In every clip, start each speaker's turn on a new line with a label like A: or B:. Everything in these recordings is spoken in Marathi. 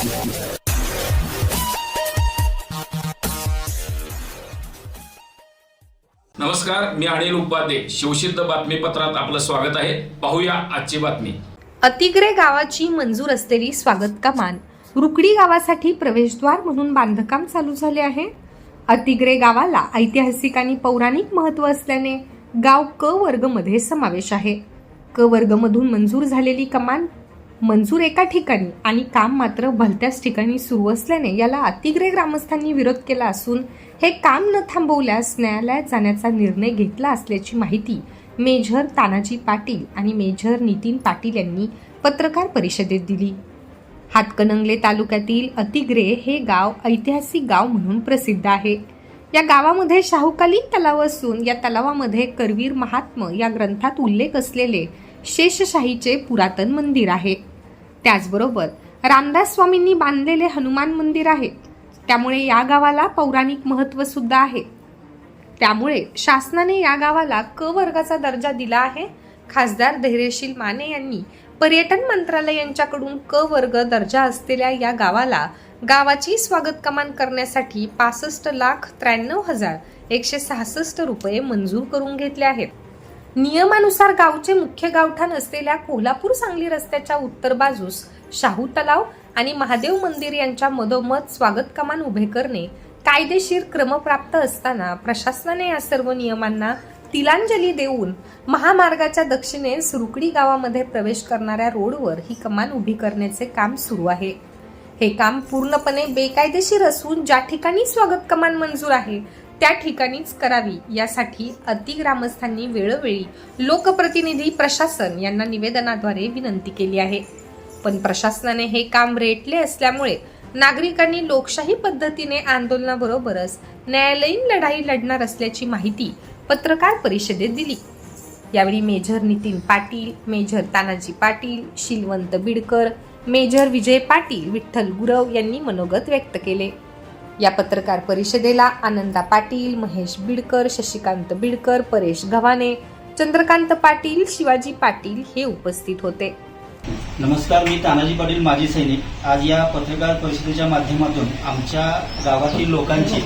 A: नमस्कार मी अनिल उपाध्ये. शिवसिद्ध बातमीपत्रात आपलं स्वागत आहे. पाहूया आजची बातमी.
B: अतिग्रे गावाची मंजूर असलेली स्वागत कमान. रुकडी गावासाठी प्रवेशद्वार म्हणून बांधकाम चालू झाले आहे. अतिग्रे गावाला ऐतिहासिक आणि पौराणिक महत्त्व असल्याने गाव क वर्गमध्ये समावेश आहे. क वर्गमधून मंजूर झालेली कमान मंजूर एका ठिकाणी आणि काम मात्र भलत्याच ठिकाणी सुरू असल्याने याला अतिग्रे ग्रामस्थांनी विरोध केला असून हे काम न थांबवल्यास न्यायालयात जाण्याचा निर्णय घेतला असल्याची माहिती मेजर तानाजी पाटील आणि मेजर नितीन पाटील यांनी पत्रकार परिषदेत दिली. हातकणंगले तालुक्यातील अतिग्रे हे गाव ऐतिहासिक गाव म्हणून प्रसिद्ध आहे. या गावामध्ये शाहूकालीन तलाव असून या तलावामध्ये करवीर महात्म या ग्रंथात उल्लेख असलेले शेषशाहीचे पुरातन मंदिर आहे. त्याचबरोबर रामदास स्वामींनी बांधलेले हनुमान मंदिर आहे. त्यामुळे या गावाला पौराणिक महत्त्व सुद्धा आहे. त्यामुळे शासनाने या गावाला क वर्गाचा दर्जा दिला आहे. खासदार धैर्यशील माने यांनी पर्यटन मंत्रालय यांच्याकडून क वर्ग दर्जा असलेल्या या गावाला गावाची स्वागत कमान करण्यासाठी पासष्ट लाख त्र्याण्णव हजार एकशे सहासष्ट रुपये मंजूर करून घेतले आहेत. नियमानुसार गावचे मुख्य गावठाण असलेल्या कोल्हापूर सांगली रस्त्याच्या उत्तर बाजूस शाहू तलाव आणि महादेव मंदिर यांच्या मधोमध स्वागत कमान उभे करणे कायदेशीर क्रमप्राप्त असताना प्रशासनाने या सर्व नियमांना तिलांजली देऊन महामार्गाच्या दक्षिणेस रुकडी गावामध्ये प्रवेश करणाऱ्या रोडवर ही कमान उभी करण्याचे काम सुरू आहे. हे काम पूर्णपणे बेकायदेशीर असून ज्या ठिकाणी स्वागत कमान मंजूर आहे त्या ठिकाणीच करावी यासाठी अतिग्रामस्थांनी वेळोवेळी लोकप्रतिनिधी प्रशासन यांना निवेदनाद्वारे विनंती केली आहे. पण प्रशासनाने हे काम रेटले असल्यामुळे नागरिकांनी लोकशाही पद्धतीने आंदोलनाबरोबरच न्यायालयीन लढाई लढणार असल्याची माहिती पत्रकार परिषदेत दिली. यावेळी major Nitin Patil major Tanaji Patil Shilwant Bidkar major Vijay Patil Vitthal Gurav यांनी मनोगत व्यक्त केले. या पत्रकार परिषदेला आनंदा पाटील महेश बिडकर शशिकांत बिडकर परेश गव्हाणे चंद्रकांत पाटील शिवाजी पाटील हे उपस्थित होते.
C: नमस्कार मी तानाजी पाटील माजी सैनिक. आज या पत्रकार परिषदेच्या माध्यमातून आमच्या गावातील लोकांची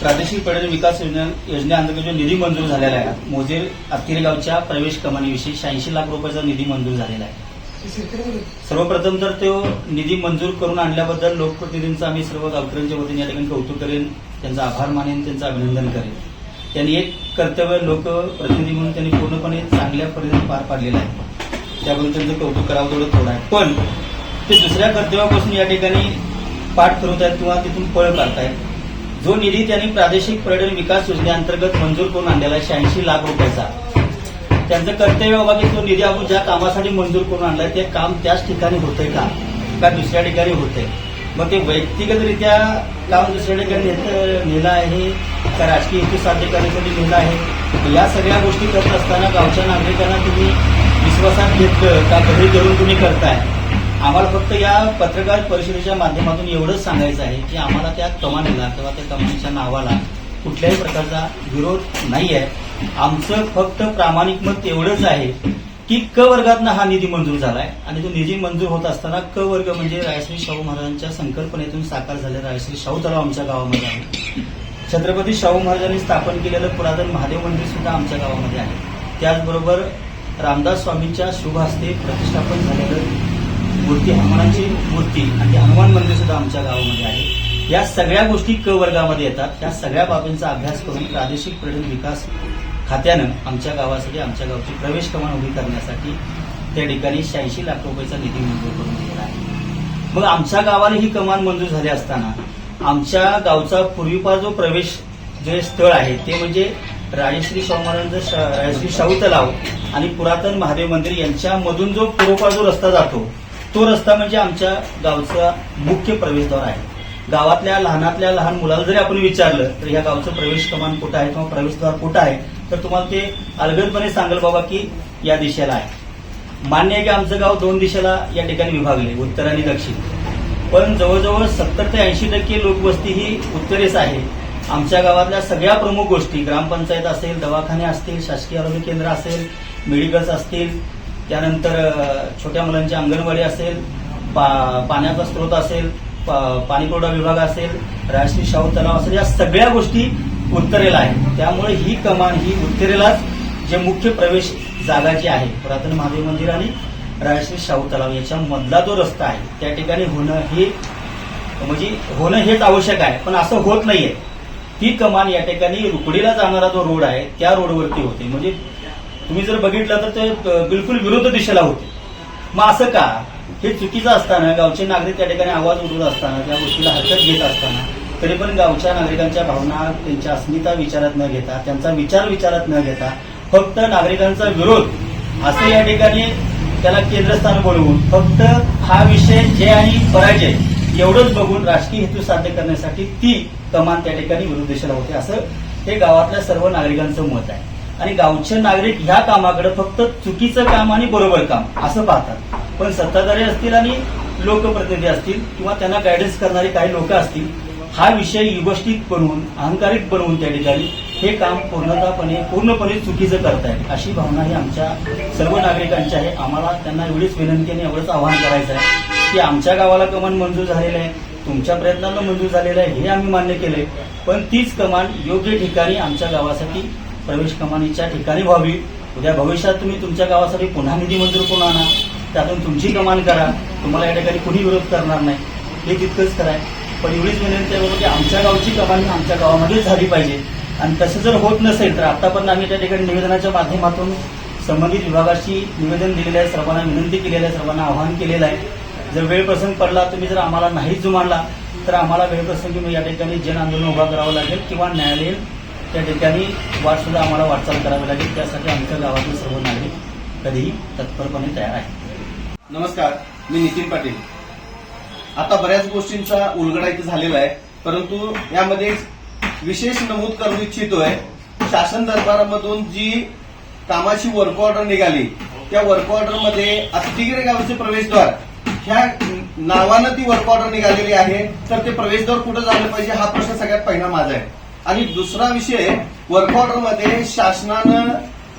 C: प्रादेशिक पर्यटन विकास योजना योजनेअंतर्गत जो निधी मंजूर झालेला आहे मोजेर अत्तिरे गावच्या प्रवेश कमानीविषयी शहाऐंशी लाख रुपयाचा निधी मंजूर झालेला आहे. सर्वप्रथम तर तो निधी मंजूर करून आणल्याबद्दल लोकप्रतिनिधींचं आम्ही सर्व गावकऱ्यांच्या वतीने या ठिकाणी कौतुक करेन. त्यांचा आभार मानेन त्यांचं अभिनंदन करेन. त्यांनी एक कर्तव्य लोकप्रतिनिधी म्हणून त्यांनी पूर्णपणे चांगल्या पद्धतीने पार पाडलेलं आहे. त्याबद्दल त्यांचं कौतुक करावं तेवढं थोडं आहे. पण ते दुसऱ्या कर्तव्यापासून या ठिकाणी पाठ करत आहेत किंवा तिथून पळ काढतायत. जो निधी त्यांनी प्रादेशिक पर्यटन विकास योजनेअंतर्गत मंजूर करून आणलेला आहे शहाऐंशी लाख रुपयाचा. त्यांचं कर्तव्य बाबा की तो निधी आपण ज्या कामासाठी मंजूर करून आणलाय ते काम त्याच ठिकाणी होतंय का? का दुसऱ्या ठिकाणी होतंय? मग ते व्यक्तिगतरित्या काम दुसऱ्या ठिकाणी नेलं आहे? का राजकीय हेतू साध्य करण्यासाठी नेलं आहे? या सगळ्या गोष्टी करत असताना गावच्या नागरिकांना तुम्ही विश्वासात घेतलं का घरी करून तुम्ही करताय? आम्हाला फक्त या पत्रकार परिषदेच्या माध्यमातून एवढंच सांगायचं आहे की आम्हाला त्या कमानीला किंवा त्या कमानीच्या नावाला कुठल्याही प्रकारचा विरोध नाही आहे आमचं फक्त प्रामाणिक मत एवढंच आहे की क वर्गातनं हा निधी मंजूर झालाय आणि तो निधी मंजूर होत असताना क वर्ग म्हणजे रायश्री शाहू महाराजांच्या संकल्पनेतून साकार झालेला रायश्री शाहू तलाव आमच्या गावामध्ये आहे. छत्रपती शाहू महाराजांनी स्थापन केलेलं पुरातन महादेव मंदिर सुद्धा आमच्या गावामध्ये आहे. त्याचबरोबर रामदास स्वामींच्या शुभ हस्ते प्रतिष्ठापन झालेलं मूर्ती हनुमानाची मूर्ती आणि हनुमान मंदिर सुद्धा आमच्या गावामध्ये आहे. या सगळ्या गोष्टी क वर्गामध्ये येतात. त्या सगळ्या बाबींचा अभ्यास करून प्रादेशिक पर्यटन विकास खात्यानं आमच्या गावासाठी आमच्या गावची प्रवेश कमान उभी करण्यासाठी त्या ठिकाणी शहाऐंशी लाख रुपयाचा निधी मंजूर करून दिलेला आहे. मग आमच्या गावाला ही कमान मंजूर झाली असताना आमच्या गावचा पूर्वीपार जो प्रवेश जे स्थळ आहे ते म्हणजे राजश्री शाहू श- राजश्री शाहू तलाव आणि पुरातन महादेव मंदिर यांच्यामधून जो पूर्वपार जो रस्ता जातो तो रस्ता म्हणजे आमच्या गावचा मुख्य प्रवेशद्वार आहे. गावातल्या लहानातल्या लहान मुलाला जरी आपण विचारलं तर या गावचं प्रवेश कमान कुठं आहे किंवा प्रवेशद्वार कुठं आहे तर तुम्हाला ते अलगदपणे सांगेल बाबा की या दिशेला आहे. मान्य आहे की आमचं गाव दोन दिशेला या ठिकाणी विभागले उत्तर आणि दक्षिण. पण जवळजवळ सत्तर ते ऐंशी टक्के लोकवस्ती ही उत्तरेस आहे. आमच्या गावातल्या सगळ्या प्रमुख गोष्टी ग्रामपंचायत असेल दवाखाने असतील शासकीय आरोग्य केंद्र असेल मेडिकल्स असतील त्यानंतर छोट्या मुलांची अंगणवाडी असेल पा- पाण्याचा स्रोत असेल पा- पाणीपुरवठा विभाग असेल राष्ट्रीय शाहू तलाव असेल या सगळ्या गोष्टी उत्तरेला आहेत. त्यामुळे ही कमान ही उत्तरेलाच जे मुख्य प्रवेश जागा जी आहे पुरातन महादेव मंदिर आणि राष्ट्रीय शाहू तलाव याच्या मधला जो रस्ता आहे त्या ठिकाणी होणं हे म्हणजे होणं हेच आवश्यक आहे. पण असं होत नाहीये. ती कमान या ठिकाणी रुकडीला जाणारा जो रोड आहे त्या रोडवरती होते. म्हणजे तुम्ही जर बघितलं तर ते बिलकुल विरुद्ध दिशेला होते. मग असं का? हे चुकीचं असताना गावचे नागरिक त्या ठिकाणी आवाज उठवत असताना त्या गोष्टीला हरकत घेत असताना तरी पण गावच्या नागरिकांच्या भावना त्यांच्या अस्मिता विचारात न घेता त्यांचा विचार विचारात न घेता फक्त नागरिकांचा विरोध असं या ठिकाणी त्याला केंद्रस्थान बोलवून फक्त हा विषय जय आणि पराजय एवढंच बघून राजकीय हेतू साध्य करण्यासाठी ती कमान त्या ठिकाणी विरोध दिशेला होते असं हे गावातल्या सर्व नागरिकांचं मत आहे. आणि गावचे नागरिक ह्या कामाकडे फक्त चुकीचं काम आणि बरोबर काम असं पाहतात. पण सत्ताधारी असतील आणि लोकप्रतिनिधी असतील किंवा त्यांना गायडन्स करणारे काही लोक असतील हा विषय युगोष्टिक बनवून अहंकारिक बनवून त्या ठिकाणी हे काम पूर्णतापणे पूर्णपणे चुकीचं करतायत अशी भावना ही आमच्या सर्व नागरिकांची आहे. आम्हाला त्यांना एवढीच विनंती आणि एवढंच आवाहन करायचं आहे की आमच्या गावाला कमान मंजूर झालेलं आहे तुमच्या प्रयत्नांना मंजूर झालेलं आहे हे आम्ही मान्य केले पण तीच कमान योग्य ठिकाणी आमच्या गावासाठी प्रवेश कमानीच्या ठिकाणी व्हावी. उद्या भविष्यात तुम्ही तुमच्या गावासाठी पुन्हा निधी मंजूर करून आणा. त्यातून तुमची कमान करा. तुम्हाला या ठिकाणी कुणी विरोध करणार नाही. हे तितकंच कराय पण एवढीच विनंती आहे की आमच्या गावची कमान आमच्या गावामध्येच झाली पाहिजे. आणि तसं जर होत नसेल तर आतापर्यंत आम्ही त्या ठिकाणी निवेदनाच्या माध्यमातून संबंधित विभागाशी निवेदन दिलेलं आहे. सर्वांना विनंती केलेली आहे. सर्वांना आवाहन केलेलं आहे. जर वेळ प्रसंग पडला तुम्ही जर आम्हाला नाहीच जुमानला तर आम्हाला वेळप्रसंगी मग या ठिकाणी जन आंदोलन उभा करावं लागेल किंवा न्यायालयीन त्या ठिकाणी वाटसुद्धा आम्हाला वाटचाल करावी लागेल. त्यासाठी आमच्या गावातील सर्व नागरिक कधीही तत्परपणे तयार आहेत.
D: नमस्कार मी नितीन पाटील. आता बऱ्याच गोष्टींचा उलगडा इथे झालेला आहे परंतु यामध्ये विशेष नमूद करू इच्छितोय शासन दरबारामधून जी कामाची वर्क ऑर्डर निघाली त्या वर्क ऑर्डरमध्ये अतिगिरे गावचे प्रवेशद्वार ह्या नावानं ती वर्क ऑर्डर निघालेली आहे तर ते प्रवेशद्वार कुठं झालं पाहिजे हा प्रश्न सगळ्यात पहिला माझा आहे. आणि दुसरा विषय वर्क ऑर्डरमध्ये शासनानं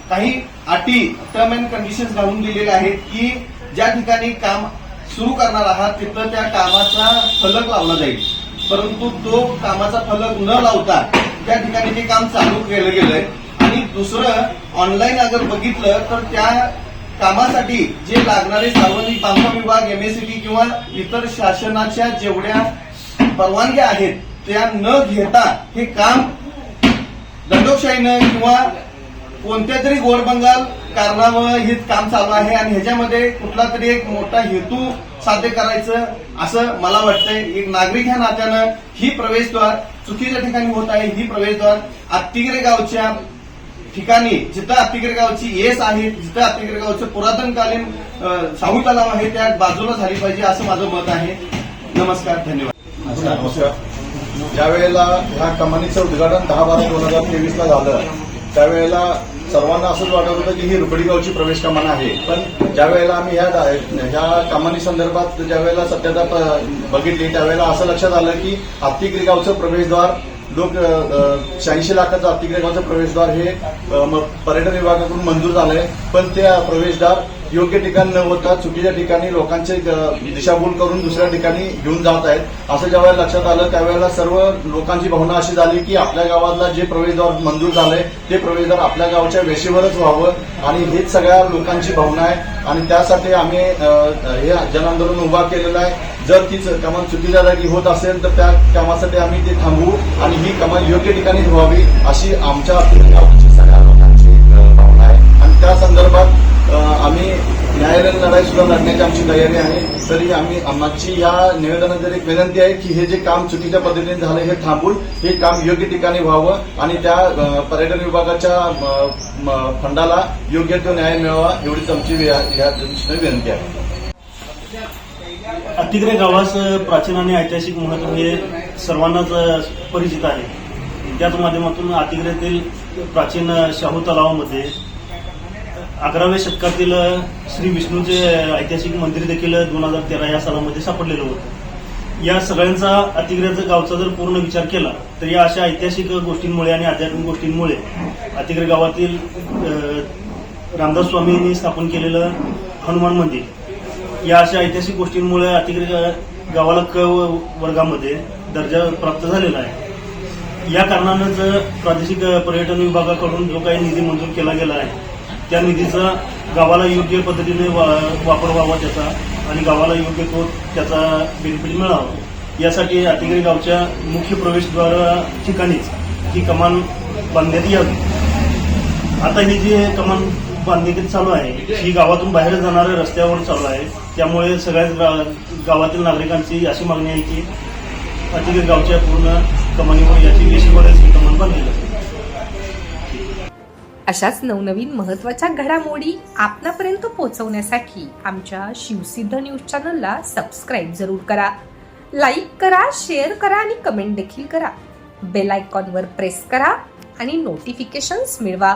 D: काही अटी टर्म अँड कंडिशन्स घालून दिलेल्या आहेत की ज्या ठिकाणी काम सुरू करणार आहात तिथं त्या कामाचा फलक लावला जाईल. परंतु तो कामाचा फलक न लावता त्या ठिकाणी ते काम चालू केलं गेलंय. आणि दुसरं ऑनलाईन अगर बघितलं तर त्या कामासाठी जे लागणारे सार्वजनिक बांधकाम विभाग एमएससीबी किंवा इतर शासनाच्या जेवढ्या परवानग्या आहेत त्या न घेता हे काम दंडोकशाहीनं किंवा कोणत्या तरी गोडबंगाल कारणामुळे हे काम चालू आहे आणि ह्याच्यामध्ये कुठला तरी एक मोठा हेतू साध्य करायचं असं मला वाटतंय. एक नागरिक ह्या नात्यानं ही प्रवेशद्वार चुकीच्या ठिकाणी होत आहे. ही प्रवेशद्वार आत्तिगिरे गावच्या ठिकाणी जिथं आत्तिगिरे गावची येस आहे जिथं आत्तिगिरे गावचं पुरातनकालीन शाहू तलाव आहे त्या बाजूला झाली पाहिजे असं माझं मत आहे. नमस्कार धन्यवाद.
E: ज्यावेळेला ह्या कमानीचं उद्घाटन दहा बारा दोन हजार तेवीस ला झालं त्यावेळेला सर्वांना असंच वाटत होतं की ही रुपडीगावची प्रवेश कमान आहे. पण ज्यावेळेला आम्ही ह्या ह्या कमानी संदर्भात ज्यावेळेला सत्यता प- बघितली त्यावेळेला असं लक्षात आलं की आत्तिगिरी गावचं प्रवेशद्वार लोक शहाऐंशी लाखाचं आत्तिगिरी गावचं प्रवेशद्वार हे म- पर्यटन विभागाकडून मंजूर झालंय. पण ते प्रवेशद्वार योग्य ठिकाण न होता चुकीच्या ठिकाणी लोकांचे दिशाभूल करून दुसऱ्या ठिकाणी घेऊन जात आहेत. असं ज्यावेळेला लक्षात आलं त्यावेळेला सर्व लोकांची भावना अशी झाली की आपल्या गावातला जे प्रवेशद्वार मंजूर झालंय ते प्रवेशद्वार आपल्या गावच्या वेशीवरच व्हावं. आणि हीच सगळ्या लोकांची भावना आहे. आणि त्यासाठी आम्ही हे जनआंदोलन उभा केलेलं आहे. जर तीच च- चुकीच्या जागी होत असेल तर त्या कामासाठी आम्ही ते थांबवू. आणि ही कमाल योग्य ठिकाणी व्हावी अशी आमच्या गावाची सगळ्या लोकांची भावना आहे. आणि त्या संदर्भात आम्ही लढाई सुद्धा लढण्याची आमची तयारी आहे. तरी आम्ही आमची या निवेदनात एक विनंती आहे की हे जे काम चुकीच्या पद्धतीने झालं हे थांबून हे काम योग्य ठिकाणी व्हावं आणि त्या पर्यटन विभागाच्या फंडाला योग्य तो न्याय मिळावा एवढीच आमची या विनंती आहे.
F: अतिग्रे गावास प्राचीन आणि ऐतिहासिक महत्त्व हे सर्वांनाच परिचित आहे. त्याच माध्यमातून अतिग्रेतील प्राचीन शाहू तलावामध्ये अकराव्या शतकातील श्री विष्णूचे ऐतिहासिक मंदिर देखील दोन हजार तेरा या सालामध्ये सापडलेलं होतं. या सगळ्यांचा अतिग्र्याचा गावचा जर पूर्ण विचार केला तर या अशा ऐतिहासिक गोष्टींमुळे आणि आध्यात्मिक गोष्टींमुळे अतिग्रह गावातील रामदास स्वामींनी स्थापन केलेलं हनुमान मंदिर या अशा ऐतिहासिक गोष्टींमुळे अतिग्रह गावाला क वर्गामध्ये दर्जा प्राप्त झालेला आहे. या कारणानंच प्रादेशिक पर्यटन विभागाकडून जो काही निधी मंजूर केला गेला आहे त्या निधीचा गावाला योग्य पद्धतीने वा- वापर व्हावा त्याचा आणि गावाला योग्य तो त्याचा बेनिफिट मिळावा. यासाठी अतिग्रे गावच्या मुख्य प्रवेशद्वार ठिकाणीच ही कमान बांधण्यात यावी. आता ही जी कमान बांधणी चालू आहे ही गावातून बाहेर जाणाऱ्या रस्त्यावर चालू आहे. त्यामुळे सगळ्याच गा- गावातील नागरिकांची अशी मागणी आहे की अतिग्रे गावच्या पूर्ण कमानीवर याची वेशीवरच ही कमान बांधली जाते.
B: अशाच नवनवीन महत्त्वाच्या घडामोडी आपणापर्यंत पोहोचवण्यासाठी आमच्या शिवसिद्ध न्यूज चॅनलला सबस्क्राईब जरूर करा. लाईक करा शेअर करा आणि कमेंट देखील करा. बेल आयकॉनवर प्रेस करा आणि नोटिफिकेशन्स मिळवा.